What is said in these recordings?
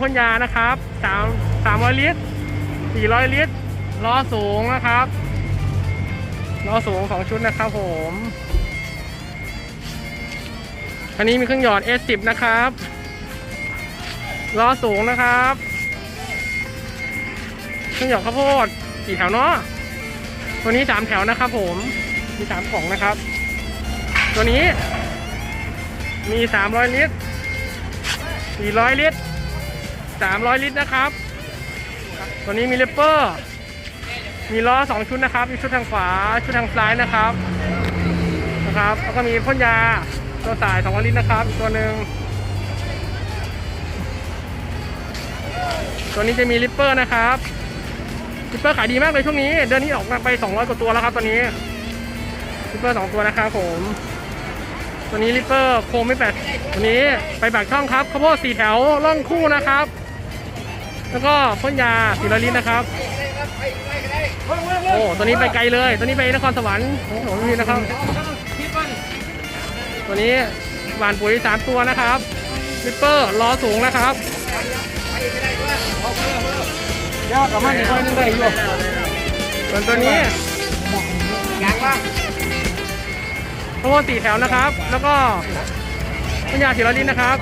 พ่นยานะครับสามสามร้อยลิตรสี่ร้อยลิตรล้อสูงนะครับล้อสูงสองชุดนะครับผมอันนี้มีเครื่องหยอด S10 นะครับล้อสูงนะครับ เครื่องหยอดข้าวโพดกี่แถวเนาะตัวนี้สามแถวนะครับ ผมมีสามกล่องนะครับ ตัวนี้มีสามร้อยลิตรสี่ร้อยลิตร สามร้อยลิตรนะครับ ตัวนี้มีเลปเปอร์ มีล้อสองชุดนะครับ มีชุดทางขวา ชุดทางซ้ายนะครับ นะครับ แล้วก็มีพ่นยา ตัวสายสองลิตรนะครับอีกตัวหนึ่ง ตัวนี้จะมีลิปเปอร์นะครับลิปเปอร์ขายดีมากเลยช่วงนี้ เดือนนี้ออกมาไป 200 กว่าตัวแล้วครับตัวนี้ลิปเปอร์สองตัวนะครับผมตัวนี้ลิปเปอร์โคมไม่แปดตัวนี้ไปปากช่องครับข้าวโพดสี่แถวล่องคู่นะครับ แล้วก็พ่นยาสีร้อยลิตรนะครับ โอ้ตัวนี้ไปไกลเลย ตัวนี้ไปนครสวรรค์โอ้โหนี่นะครับ ตัวนี้หวานปุ๋ยสามตัวนะครับลิปเปอร์ล้อสูงนะครับยากกับมันอีกคนนึงได้อยู่ส่วนตัวนี้ยังว่าข้าวโพดสี่แถวนะครับ แล้วก็พ่นยาสีร้อยลิตรนะครับ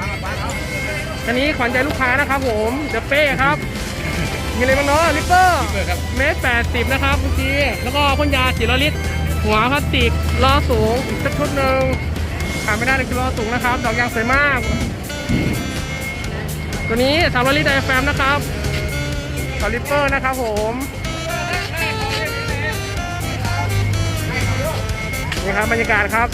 อันนี้ขวัญใจลูกค้านะครับผมเดอะเป้ครับ มีอะไรบ้างเนาะลิปเปอร์เมตรแปดสิบนะครับเมื่อกี้แล้วก็พ่นยาสีร้อยลิตร หัวพลาสติกล้อสูงอีกสักชุดหนึ่งขาดไม่ได้เลยคือล้อสูงนะครับ ดอกยางสวยมาก ตัวนี้สามร้อยลิตรไดอะแฟมนะครับต่อลิปเปอร์นะครับผมนี่ครับบรรยากาศครับ